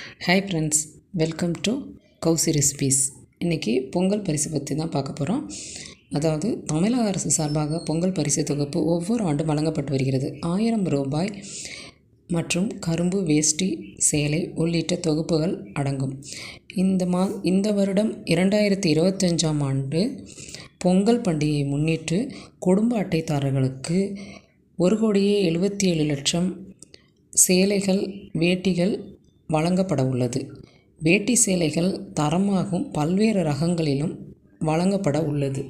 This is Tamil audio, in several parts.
Hi friends welcome to Kousi recipes இன்றைக்கி பொங்கல் பரிசு பற்றி தான் பார்க்க போகிறோம் அதாவது தமிழக அரசு சார்பாக பொங்கல் பரிசு தொகுப்பு ஒவ்வொரு ஆண்டும் வழங்கப்பட்டு வருகிறது. ஆயிரம் ரூபாய் மற்றும் கரும்பு வேஷ்டி சேலை உள்ளிட்ட தொகுப்புகள் அடங்கும். இந்த மா இந்த வருடம் இரண்டாயிரத்தி இருபத்தஞ்சாம் ஆண்டு பொங்கல் பண்டிகையை முன்னிட்டு குடும்ப அட்டைதாரர்களுக்கு ஒரு கோடியே எழுபத்தி ஏழு லட்சம் சேலைகள் வேட்டிகள் வழங்கப்பட உள்ளது வேட்டி சேலைகள் தரமாகும் பல்வேறு ரகங்களிலும் வழங்கப்பட உள்ளது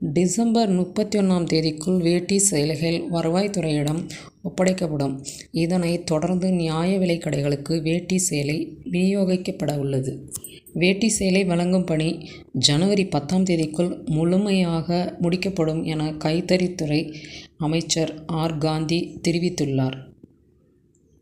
டிசம்பர் முப்பத்தி ஒன்றாம் தேதிக்குள் வேட்டி சேலைகள் வருவாய்த்துறையிடம் ஒப்படைக்கப்படும். இதனைத் தொடர்ந்து நியாய விலை கடைகளுக்கு வேட்டி சேலை விநியோகிக்கப்பட உள்ளது வேட்டி சேலை வழங்கும் பணி ஜனவரி பத்தாம் தேதிக்குள் முழுமையாக முடிக்கப்படும் என கைத்தறித்துறை அமைச்சர் ஆர். காந்தி தெரிவித்துள்ளார்.